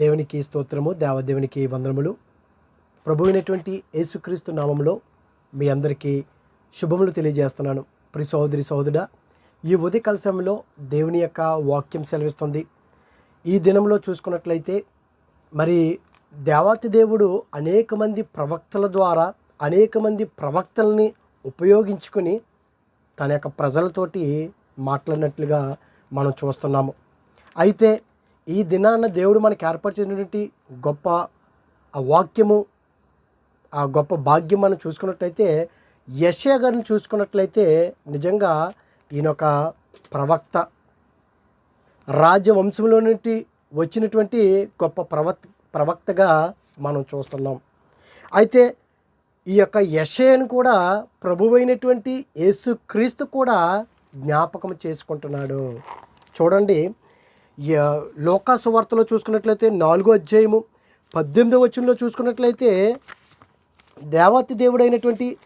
దేవునికి స్తోత్రము దేవదేవునికి వందనములు. ప్రభువైనటువంటి యేసుక్రీస్తు నామంలో మీ అందరికీ శుభములు తెలియజేస్తున్నాను. ప్రి సహోదరి సహోదరుడా ఈ ఉదయకాల సమయంలో దేవుని యొక్క వాక్యం సెలవిస్తుంది. ఈ దినంలో చూసుకున్నట్లయితే మరి దేవాతి దేవుడు అనేక మంది ప్రవక్తల ద్వారా అనేక మంది ప్రవక్తల్ని ఉపయోగించుకొని తన యొక్క ప్రజలతోటి మాట్లాడినట్లుగా మనం చూస్తున్నాము. అయితే ఈ దినాన దేవుడు మనకి ఏర్పరిచినటువంటి గొప్ప ఆ వాక్యము ఆ గొప్ప భాగ్యం మనం చూసుకున్నట్లయితే యశయ గారిని చూసుకున్నట్లయితే నిజంగా ఈయన ఒక ప్రవక్త. రాజవంశంలో నుండి వచ్చినటువంటి గొప్ప ప్రవక్ ప్రవక్తగా మనం చూస్తున్నాం. అయితే ఈ యొక్క యశయను కూడా ప్రభువైనటువంటి యేసుక్రీస్తు కూడా జ్ఞాపకం చేసుకుంటున్నాడు. చూడండి లోకా సువార్తలో చూసుకున్నట్లయితే నాలుగో అధ్యాయము పద్దెనిమిదో వచనంలో చూసుకున్నట్లయితే దేవాతి దేవుడైనటువంటి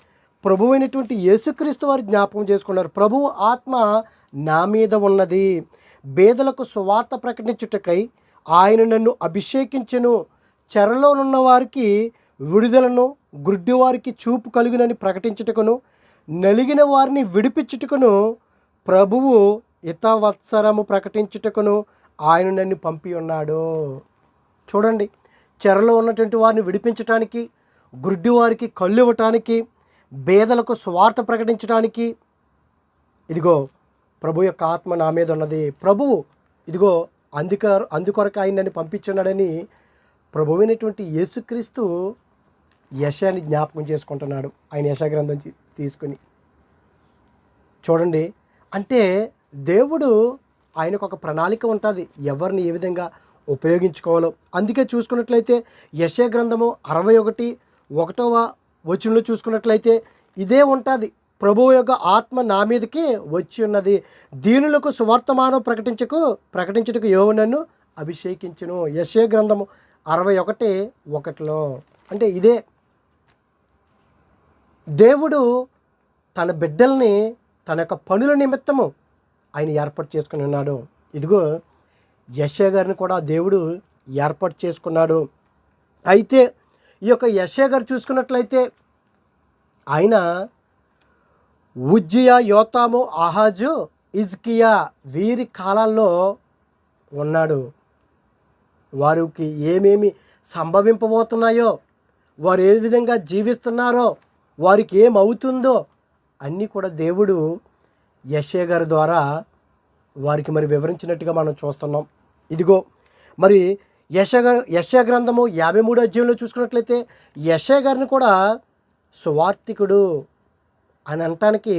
ప్రభువైనటువంటి యేసుక్రీస్తు వారు జ్ఞాపకం చేసుకున్నారు. ప్రభువు ఆత్మ నా మీద ఉన్నది. బేదలకు సువార్త ప్రకటించుటకై ఆయన నన్ను అభిషేకించను. చెరలోనున్న వారికి విడుదలను గుడ్డివారికి చూపు కలుగునని ప్రకటించుటకును నలిగిన వారిని విడిపించుటకును ప్రభువు హితవత్సరము ప్రకటించుటకును ఆయన నన్ను పంపి ఉన్నాడు చూడండి. చెరలో ఉన్నటువంటి వారిని విడిపించటానికి గుడ్డి వారికి కళ్ళు ఇవ్వటానికి బేదలకు స్వార్థ ప్రకటించడానికి ఇదిగో ప్రభు యొక్క ఆత్మ నా మీద ఉన్నది. ప్రభువు ఇదిగో అందుక అందుకొరకు ఆయన నన్ను పంపించున్నాడని ప్రభువైనటువంటి యేసుక్రీస్తు యశాన్ని జ్ఞాపకం చేసుకుంటున్నాడు. ఆయన యశాగ్రంథం తీసుకుని. చూడండి. అంటే దేవుడు ఆయనకు ఒక ప్రణాళిక ఉంటుంది. ఎవరిని ఏ విధంగా ఉపయోగించుకోవాలో. అందుకే చూసుకున్నట్లయితే యశ గ్రంథము అరవై ఒకటి ఒకటవ వచనంలో చూసుకున్నట్లయితే ఇదే ఉంటుంది. ప్రభువు యొక్క ఆత్మ నా మీదకి వచ్చి ఉన్నది. దీనులకు సువర్తమానం ప్రకటించకు ప్రకటించుటకు యోగు నన్ను అభిషేకించును. యశే గ్రంథము అరవై ఒకటి ఒకటిలో. అంటే ఇదే. దేవుడు తన బిడ్డల్ని తన యొక్క పనుల నిమిత్తము ఆయన ఏర్పాటు చేసుకుని ఉన్నాడు. ఇదిగో యశ గారిని కూడా దేవుడు ఏర్పాటు చేసుకున్నాడు. అయితే ఈ యొక్క యశ గారు చూసుకున్నట్లయితే ఆయన ఉజ్జియా యోతాము ఆహాజు ఇజ్కియా వీరి కాలాల్లో ఉన్నాడు. వారికి ఏమేమి సంభవింపబోతున్నాయో వారు ఏ విధంగా జీవిస్తున్నారో వారికి ఏమవుతుందో అన్నీ కూడా దేవుడు యశ్య గారి ద్వారా వారికి మరి వివరించినట్టుగా మనం చూస్తున్నాం. ఇదిగో మరి యశ గారు యశ గ్రంథము యాభై మూడు అధ్యాయంలో చూసుకున్నట్లయితే యశ గారిని కూడా సువార్తికుడు అని అనటానికి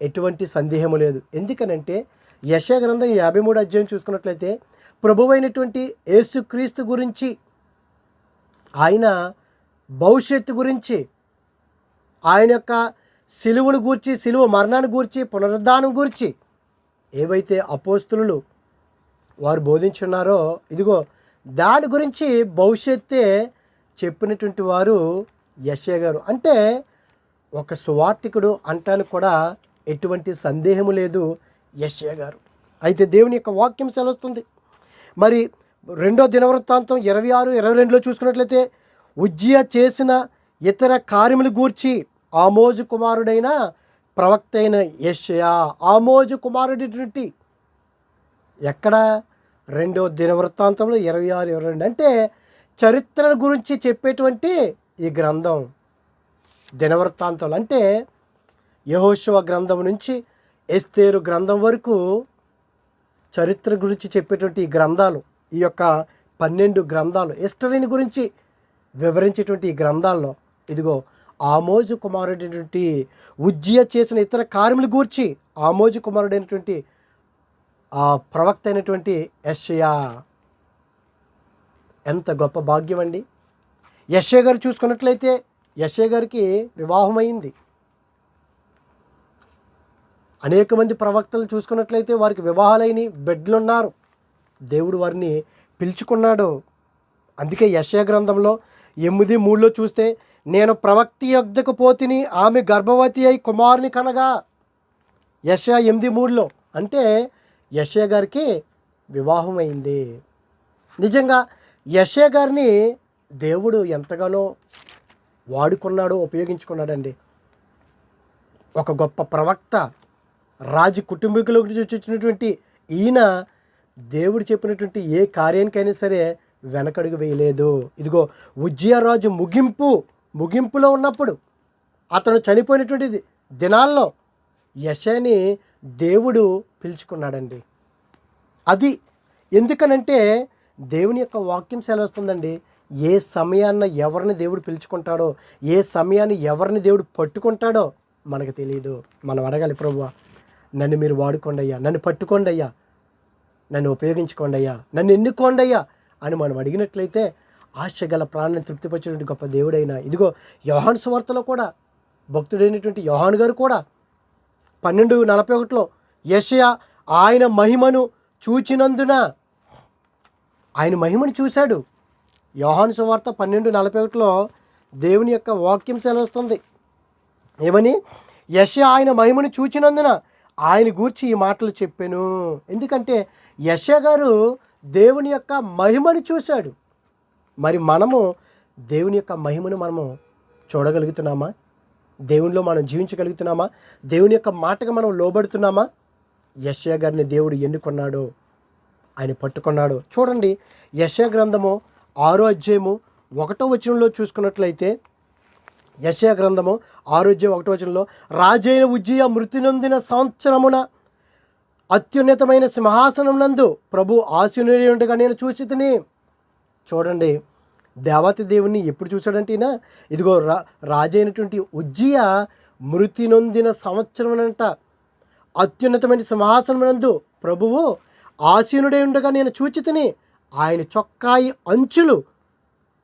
ఎటువంటి సందేహము లేదు. ఎందుకనంటే యశ గ్రంథం యాభై మూడు అధ్యాయం చూసుకున్నట్లయితే ప్రభువైనటువంటి యేసుక్రీస్తు గురించి ఆయన భవిష్యత్తు గురించి ఆయన యొక్క సిలువను గూర్చి సిలువ మరణాన్ని గూర్చి పునరుద్ధానం గూర్చి ఏవైతే అపోస్తులు వారు బోధించున్నారో ఇదిగో దాని గురించి భవిష్యత్తే చెప్పినటువంటి వారు యశయ్య గారు. అంటే ఒక సువార్థికుడు అంటానికి కూడా ఎటువంటి సందేహము లేదు యశయ గారు. అయితే దేవుని యొక్క వాక్యం సెలవుస్తుంది. మరి రెండో దినవృత్తాంతం ఇరవై ఆరు ఇరవై రెండులో చూసుకున్నట్లయితే ఉజ్జయ చేసిన ఇతర కార్యములు గూర్చి ఆమోజు కుమారుడైన ప్రవక్త అయిన యెషయా. ఆమోజు కుమారుడైనటువంటి ఎక్కడ? రెండో దినవృత్తాంతంలో ఇరవై ఆరు ఇరవై రెండు. అంటే చరిత్ర గురించి చెప్పేటువంటి ఈ గ్రంథం దినవృత్తాంతాలు. అంటే యహోశివ గ్రంథం నుంచి ఎస్తేరు గ్రంథం వరకు చరిత్ర గురించి చెప్పేటువంటి ఈ గ్రంథాలు ఈ యొక్క పన్నెండు గ్రంథాలు హిస్టరీని గురించి వివరించేటువంటి ఈ గ్రంథాల్లో ఇదిగో ఆమోజు కుమారుడైనటువంటి ఉజ్జయ చేసిన ఇతర కార్యములు గూర్చి ఆమోజు కుమారుడైనటువంటి ఆ ప్రవక్త అయినటువంటి యషయా. ఎంత గొప్ప భాగ్యం అండి. యశ్య గారు చూసుకున్నట్లయితే యశ్య గారికి వివాహమైంది. అనేక మంది ప్రవక్తలు చూసుకున్నట్లయితే వారికి వివాహాలైన బిడ్డలు ఉన్నారు దేవుడు వారిని పిలుచుకున్నాడు. అందుకే యశయ గ్రంథంలో ఎనిమిది మూడులో చూస్తే నేను ప్రవక్తి యొద్దకు పోతిని ఆమె గర్భవతి అయి కుమారుని కనగా. యశ ఎనిమిది మూడులో అంటే యశయ గారికి వివాహం అయింది. నిజంగా యశే గారిని దేవుడు ఎంతగానో వాడుకున్నాడో ఉపయోగించుకున్నాడండి. ఒక గొప్ప ప్రవక్త రాజు కుటుంబీకుల నుంచి వచ్చినటువంటి ఈయన దేవుడు చెప్పినటువంటి ఏ కార్యానికైనా సరే వెనకడుగు వేయలేదు. ఇదిగో ఉజ్జయరాజు ముగింపు ముగింపులో ఉన్నప్పుడు అతను చనిపోయినటువంటి దినాల్లో యశని దేవుడు పిలుచుకున్నాడండి. అది ఎందుకనంటే దేవుని యొక్క వాక్యం సెలవుస్తుందండి. ఏ సమయాన్న ఎవరిని దేవుడు పిలుచుకుంటాడో ఏ సమయాన్ని ఎవరిని దేవుడు పట్టుకుంటాడో మనకు తెలియదు మనం అడగాలి ప్రభువా నన్ను మీరు వాడుకోండి అయ్యా నన్ను పట్టుకోండి అయ్యా నన్ను ఉపయోగించుకోండి అయ్యా నన్ను ఎన్నుకోండి అయ్యా అని మనం అడిగినట్లయితే ఆశ గల ప్రాణాన్ని తృప్తిపరిచినటువంటి గొప్ప దేవుడైన. ఇదిగో యోహాన్ సువార్తలో కూడా భక్తుడైనటువంటి యోహాన్ గారు కూడా పన్నెండు నలభై ఒకటిలో యషయ ఆయన మహిమను చూచినందున ఆయన మహిమను చూశాడు. యోహాను సువార్త పన్నెండు నలభై ఒకటిలో దేవుని యొక్క వాక్యం సెలవుస్తుంది. ఏమని? యశ ఆయన మహిమను చూచినందున ఆయన గూర్చి ఈ మాటలు చెప్పాను. ఎందుకంటే యశ గారు దేవుని యొక్క మహిమను చూశాడు. మరి మనము దేవుని యొక్క మహిమను మనము చూడగలుగుతున్నామా? దేవునిలో మనం జీవించగలుగుతున్నామా? దేవుని యొక్క మాటకు మనం లోబడుతున్నామా? యశయ గారిని దేవుడు ఎన్నుకున్నాడు? ఆయన పట్టుకున్నాడు? చూడండి యశయ గ్రంథము ఆరో అధ్యాయము ఒకటో వచనంలో చూసుకున్నట్లయితే యశయ గ్రంథము ఆరోగ్యం ఒకటో వచనంలో రాజైన ఉజ్జయ మృతి నొందిన సంవత్సరమున అత్యున్నతమైన సింహాసనం నందు ప్రభు ఆశీనుడి ఉండగా నేను చూసి చూడండి దేవత దేవుణ్ణి ఎప్పుడు చూశాడంటే ఈయన? ఇదిగో రా రాజైనటువంటి ఉజ్జియ మృతి నొందిన సంవత్సరమునంట. అత్యున్నతమైన సింహాసనమునందు ప్రభువు ఆసీనుడై ఉండగా నేను చూచితిని ఆయన చొక్కాయి అంచులు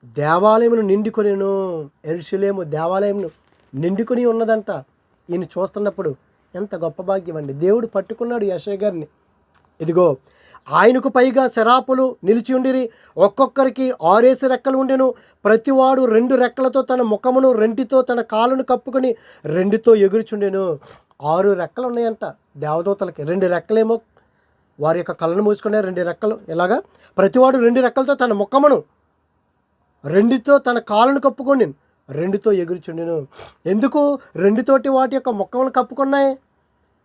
దేవాలయమును నిండుకొనిను. ఎరుసలేము దేవాలయమును నిండుకొని ఉన్నదంట. ఈయన చూస్తున్నప్పుడు ఎంత గొప్ప భాగ్యం అండి. దేవుడు పట్టుకున్నాడు యశయ్య గారిని. ఇదిగో ఆయనకు పైగా శరాపులు నిలిచి ఉండిరి. ఒక్కొక్కరికి ఆరేసి రెక్కలు ఉండెను. ప్రతివాడు రెండు రెక్కలతో తన ముఖమును రెంటితో తన కాలును కప్పుకొని రెండుతో ఎగురుచుండెను. ఆరు రెక్కలు ఉన్నాయంట దేవదూతలకి. రెండు రెక్కలేమో వారి యొక్క కళ్ళను మూసుకునే రెండు రెక్కలు ఇలాగా ప్రతివాడు రెండు రెక్కలతో తన ముఖమును రెండితో తన కాళ్ళను కప్పుకొని రెండుతో ఎగురుచుండెను. ఎందుకు? రెండుతోటి వాటి యొక్క ముఖమును కప్పుకున్నాయి.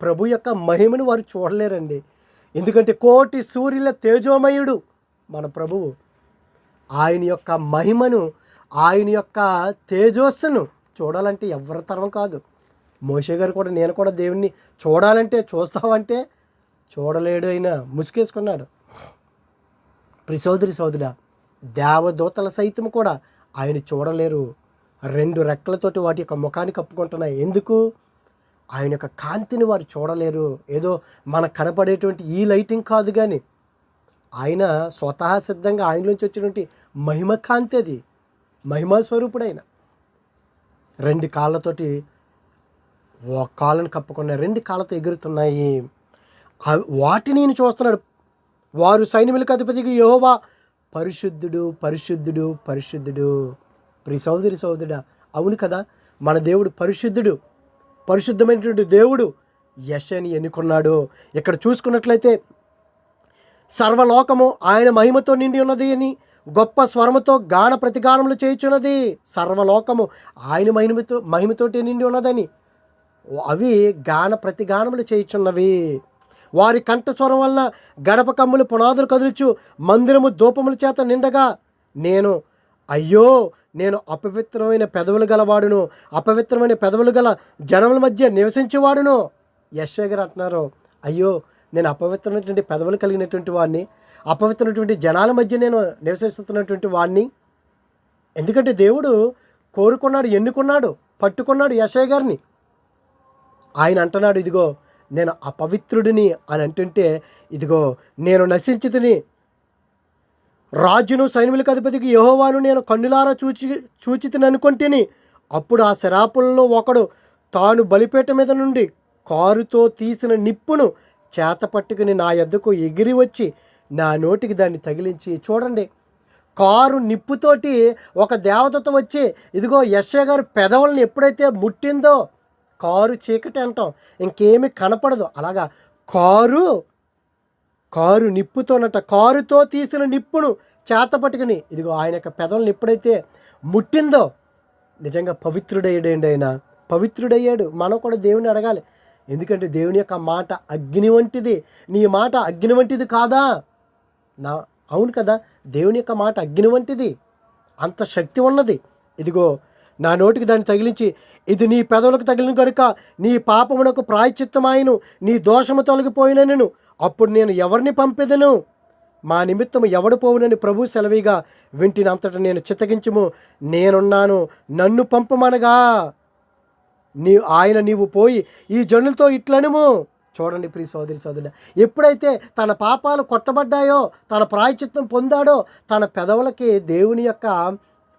ప్రభు యొక్క మహిమను వారు చూడలేరండి. ఎందుకంటే కోటి సూర్యుల తేజోమయుడు మన ప్రభువు. ఆయన యొక్క మహిమను ఆయన యొక్క తేజస్సును చూడాలంటే ఎవరి తరం కాదు. మోషే గారు కూడా నేను కూడా దేవుణ్ణి చూడాలంటే చూస్తావంటే చూడలేడు అయినా ముసుకేసుకున్నాడు ప్రిసోదరి సోదరుడా దేవదూతల సైతం కూడా ఆయన చూడలేరు. రెండు రెక్కలతోటి వాటి యొక్క ముఖాన్ని కప్పుకుంటున్నాయి. ఎందుకు? ఆయన యొక్క కాంతిని వారు చూడలేరు. ఏదో మనకు కనపడేటువంటి ఈ లైటింగ్ కాదు కానీ ఆయన స్వతహా సిద్ధంగా ఆయనలోంచి వచ్చినటువంటి మహిమ కాంతి అది. మహిమా స్వరూపుడైన. రెండు కాళ్ళతోటి ఒక కాళ్ళను కప్పుకున్న రెండు కాళ్ళతో ఎగురుతున్నాయి. వాటిని నేను చూస్తున్నాడు. వారు సైన్యములకు అధిపతికి యోవా పరిశుద్ధుడు పరిశుద్ధుడు పరిశుద్ధుడు. ప్రి సోదరి సోదరుడా అవును కదా? మన దేవుడు పరిశుద్ధుడు. పరిశుద్ధమైనటువంటి దేవుడు యశని ఎన్నుకున్నాడు. ఇక్కడ చూసుకున్నట్లయితే సర్వలోకము ఆయన మహిమతో నిండి ఉన్నది అని గొప్ప స్వరముతో గాన ప్రతిగానములు చేయుచున్నది సర్వలోకము ఆయన మహిమతో మహిమతోటి నిండి ఉన్నదని. అవి గాన ప్రతిగానములు చేయుచున్నవి. వారి కంఠస్వరం వలన గడప కమ్ములు పునాదులు కదులుచు మందిరము దూపముల చేత నిండగా నేను అయ్యో నేను అపవిత్రమైన పెదవులు గలవాడును. అపవిత్రమైన పెదవులు గల జనముల మధ్య నివసించేవాడును. యశ్వ గారు అంటున్నారు అయ్యో నేను అపవిత్రమైనటువంటి పెదవులు కలిగినటువంటి వాడిని అపవిత్రమైనటువంటి జనాల మధ్య నేను నివసిస్తున్నటువంటి వాడిని ఎందుకంటే దేవుడు కోరుకున్నాడు ఎన్నుకున్నాడు పట్టుకున్నాడు యశయ్య గారిని. ఆయన అంటున్నాడు ఇదిగో నేను అపవిత్రుడిని అని అంటుంటే ఇదిగో నేను నశించితిని. రాజును సైనికులకు అధిపతికి యహోవాను నేను కన్నులారా చూచి చూచితిననుకొంటిని అప్పుడు ఆ శరాపులలో ఒకడు తాను బలిపేట మీద నుండి కారుతో తీసిన నిప్పును చేత పట్టుకుని నా ఎద్దకు ఎగిరి వచ్చి నా నోటికి దాన్ని తగిలించి చూడండి. కారు నిప్పుతోటి ఒక దేవతతో వచ్చి ఇదిగో యశ్వ గారు పెదవులను ఎప్పుడైతే ముట్టిందో కారు చీకటి అంటాం ఇంకేమీ కనపడదు. అలాగా కారు కారు నిప్పుతోనట. కారుతో తీసిన నిప్పును చేత పట్టుకుని ఇదిగో ఆయన యొక్క పెదవులను ఎప్పుడైతే ముట్టిందో నిజంగా పవిత్రుడయ్యాడండి ఆయన. పవిత్రుడయ్యాడు. మనం కూడా దేవుని అడగాలి. ఎందుకంటే దేవుని యొక్క మాట అగ్ని వంటిది. నీ మాట అగ్ని వంటిది కాదా? నా అవును కదా. దేవుని యొక్క మాట అగ్ని వంటిది. అంత శక్తి ఉన్నది. ఇదిగో నా నోటికి దాన్ని తగిలించి ఇది నీ పెదవులకు తగిలిన కనుక నీ పాపమునకు ప్రాయచిత్తమాయను నీ దోషము తొలగిపోయినను అప్పుడు నేను ఎవరిని పంపెదను? మా నిమిత్తము ఎవడు పోవునని ప్రభు సెలవిగా వింటినంతట నేను చిత్తగించుము. నేనున్నాను నన్ను పంపమనగా. నీ ఆయన నీవు పోయి ఈ జనులతో ఇట్లనుము. చూడండి ప్రియ సోదరి సోదరుడు ఎప్పుడైతే తన పాపాలు కొట్టబడ్డాయో తన ప్రాయచిత్తం పొందాడో తన పెదవులకి దేవుని యొక్క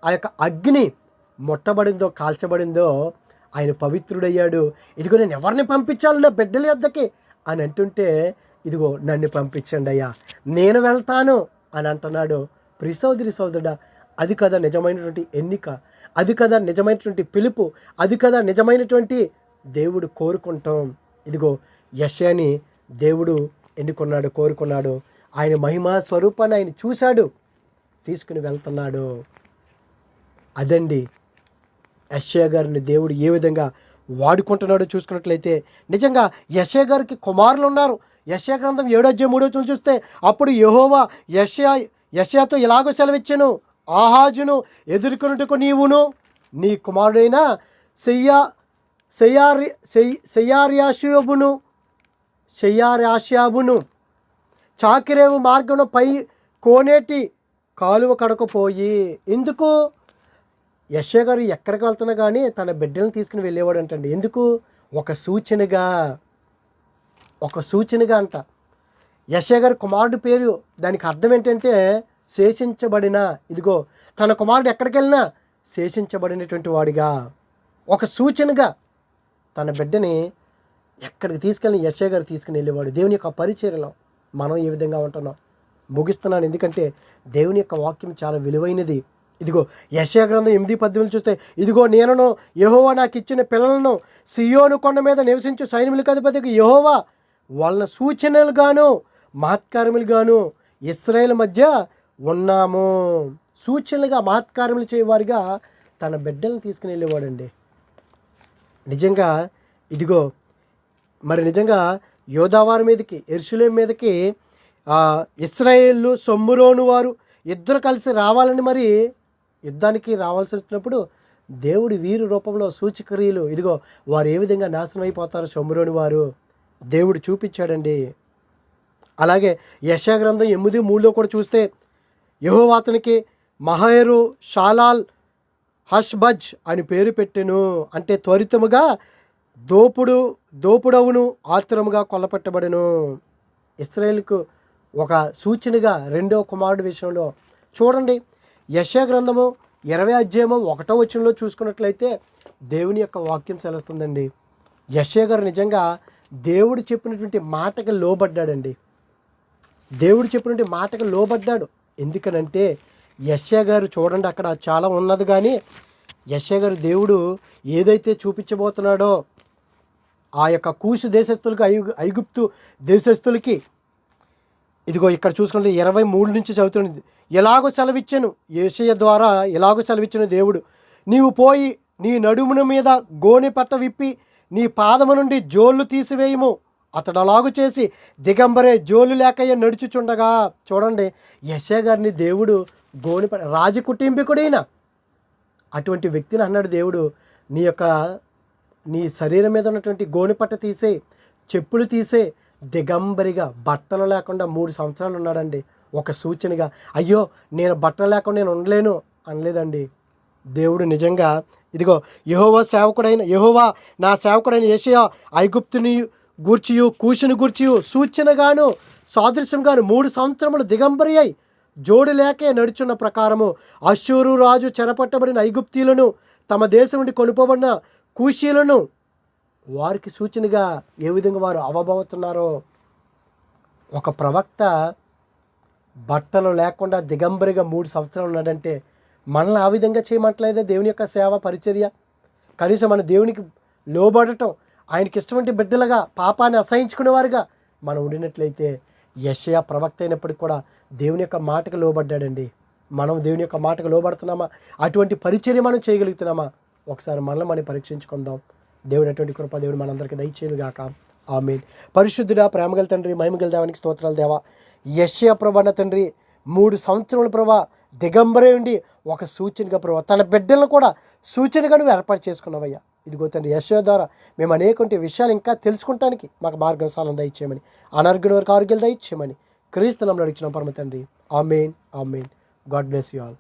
ఆ యొక్క అగ్ని మొట్టబడిందో కాల్చబడిందో ఆయన పవిత్రుడయ్యాడు. ఇదిగో నేను ఎవరిని పంపించాలి నా బిడ్డల యొద్దకి అని అంటుంటే ఇదిగో నన్ను పంపించండి అయ్యా నేను వెళ్తాను అని అంటున్నాడు. ప్రిసోదరి సోదరుడా అది కదా నిజమైనటువంటి ఎన్నిక అది కదా నిజమైనటువంటి పిలుపు అది కదా నిజమైనటువంటి దేవుడు కోరుకుంటాం. ఇదిగో యశాని దేవుడు ఎన్నుకున్నాడు కోరుకున్నాడు. ఆయన మహిమా స్వరూపాన్ని ఆయన చూశాడు తీసుకుని వెళ్తున్నాడు. అదండి యశ్యా గారిని దేవుడు ఏ విధంగా వాడుకుంటున్నాడో చూసుకున్నట్లయితే నిజంగా యశయ్య గారికి కుమారులు ఉన్నారు. యశ్యా గ్రంథం ఏడో అధ్యాయం మూడో చూస్తే అప్పుడు యహోవా యశ్యా యశ్యాతో ఎలాగో సెలవిచ్చాను? ఆహాజును ఎదుర్కొనుటకు నీవును నీ కుమారుడైన సెయ్యా సెయ్యారి సెయ్యార్యాషుబును శయ్యారాశ్యాబును చాకిరేవు మార్గం పై కోనేటి కాలువ కడకపోయి ఎందుకు? యశ్వ గారు ఎక్కడికి వెళ్తున్నా కానీ తన బిడ్డలను తీసుకుని వెళ్ళేవాడు అంటండి. ఎందుకు? ఒక సూచనగా ఒక సూచనగా అంట. యశ్వ గారి కుమారుడు పేరు దానికి అర్థం ఏంటంటే శేషించబడిన ఇదిగో తన కుమారుడు ఎక్కడికి వెళ్ళినా శేషించబడినటువంటి వాడిగా. ఒక సూచనగా తన బిడ్డని ఎక్కడికి తీసుకెళ్ళి యశ్వ గారు తీసుకుని వెళ్ళేవాడు. దేవుని యొక్క పరిచర్లో మనం ఏ విధంగా ఉంటున్నాం? ముగిస్తున్నాను. ఎందుకంటే దేవుని యొక్క వాక్యం చాలా విలువైనది. ఇదిగో యశయ గ్రంథం ఎనిమిది పద్దెనిమిది చూస్తే ఇదిగో నేనును యహోవా నాకు ఇచ్చిన పిల్లలను సియోను కొండ మీద నివసించు సైనికులకు అధిపతికి యహోవా వాళ్ళ సూచనలుగాను మహత్కారములుగాను ఇస్రాయేల్ మధ్య ఉన్నాము. సూచనలుగా మహత్కారములు చేయవారిగా తన బిడ్డలను తీసుకుని వెళ్ళేవాడండి. నిజంగా ఇదిగో మరి నిజంగా యోధావారి మీదకి ఎరుసలేం మీదకి ఇస్రాయేళ్ళు సొమ్మురోను వారు ఇద్దరు కలిసి రావాలని మరి యుద్ధానికి రావాల్సి వచ్చినప్పుడు దేవుడి వీరు రూపంలో సూచక్రియలు ఇదిగో వారు ఏ విధంగా నాశనం అయిపోతారు సొమ్మురోని వారు దేవుడు చూపించాడండి. అలాగే యశాగ్రంథం ఎనిమిది మూడులో కూడా చూస్తే యహోవాతనికి మహేరు షాలాల్ హష్బజ్ అని పేరు పెట్టెను. అంటే త్వరితముగా దోపుడు దోపుడవును ఆతురముగా కొల్లపెట్టబడెను. ఇస్రాయేల్కు ఒక సూచనగా రెండో కుమారుడు విషయంలో చూడండి. యశ గ్రంథము ఇరవై అధ్యాయము ఒకటో వచనంలో చూసుకున్నట్లయితే దేవుని యొక్క వాక్యం సెలవుస్తుందండి యశ గారు నిజంగా దేవుడు చెప్పినటువంటి మాటకి లోబడ్డాడండి. దేవుడు చెప్పినటువంటి మాటకు లోబడ్డాడు. ఎందుకనంటే యశ్య గారు చూడండి అక్కడ చాలా ఉన్నది కానీ యశ్య గారు దేవుడు ఏదైతే చూపించబోతున్నాడో ఆ యొక్క కూసు దేశస్తులకు ఐ ఐగుప్తు దేశస్తులకి ఇదిగో ఇక్కడ చూసుకుంటే ఇరవై మూడు నుంచి చదువుతుంది ఎలాగో సెలవిచ్చాను. ఏషయ ద్వారా ఎలాగో సెలవిచ్చిన దేవుడు. నీవు పోయి నీ నడుమున మీద గోనె పట్ట విప్పి నీ పాదము నుండి జోళ్ళు తీసివేయము. అతడు అలాగు చేసి దిగంబరే జోలు లేకయ్య నడుచుచుండగా. చూడండి యశ గారిని దేవుడు గోని రాజ కుటుంబీకుడైన అటువంటి వ్యక్తిని అన్నాడు దేవుడు. నీ యొక్క నీ శరీరం మీద ఉన్నటువంటి గోనెపట్ట తీసే చెప్పులు తీసే దిగంబరిగా బట్టలు లేకుండా మూడు సంవత్సరాలు ఉన్నాడండి. ఒక సూచనగా అయ్యో నేను బట్టలు లేకుండా నేను ఉండలేను అనలేదండి. దేవుడు నిజంగా ఇదిగో యహోవా సేవకుడైన యహోవా నా సేవకుడైన ఏషయా ఐగుప్తుని గూర్చియు కూషుని గూర్చియు సూచనగాను సాదృశ్యంగాను మూడు సంవత్సరములు దిగంబరి అయి జోడు లేకే నడుచున్న ప్రకారము అశూరు రాజు చెరపట్టబడిన ఐగుప్తీలను తమ దేశం నుండి కొనుపబడిన కూషీలను వారికి సూచనగా ఏ విధంగా వారు అవబోతున్నారో ఒక ప్రవక్త బట్టలు లేకుండా దిగంబరిగా మూడు సంవత్సరాలు ఉన్నాడంటే మనల్ని ఆ విధంగా చేయమంటలేదే దేవుని యొక్క సేవ పరిచర్య. కనీసం మన దేవునికి లోబడటం ఆయనకి ఇష్టమంటే బిడ్డలుగా పాపాన్ని అసహించుకునేవారుగా మనం ఉండినట్లయితే యషయా ప్రవక్త అయినప్పటికీ కూడా దేవుని యొక్క మాటకు లోబడ్డాడండి. మనం దేవుని యొక్క మాటకు లోబడుతున్నామా? అటువంటి పరిచర్య మనం చేయగలుగుతున్నామా? ఒకసారి మనల్ని మనం పరీక్షించుకుందాం. దేవుడు అటువంటి కృప దేవుడు మనందరికీ దయచేయను గాక ఆమెన్. పరిశుద్ధుడా ప్రేమగల తండ్రి మహిమగల దేవానికి స్తోత్రాలు దేవా. యశ్య ప్రభన్న తండ్రి మూడు సంవత్సరముల ప్రభా దిగంబరే ఉండి ఒక సూచనగా ప్రభా తన బిడ్డలను కూడా సూచనగా నువ్వు ఏర్పాటు చేసుకున్నావయ్యా. ఇదిగో తండ్రి యశో ద్వారా మేము అనేకంటి విషయాలు ఇంకా తెలుసుకుంటానికి మాకు మార్గం సాలం దయచేయమని అనారోగ్యం వరకు ఆరోగ్యాలు దయచేయమని క్రీస్తులంలో అడిగిన పరమ తండ్రి. Amen amen. God bless you all.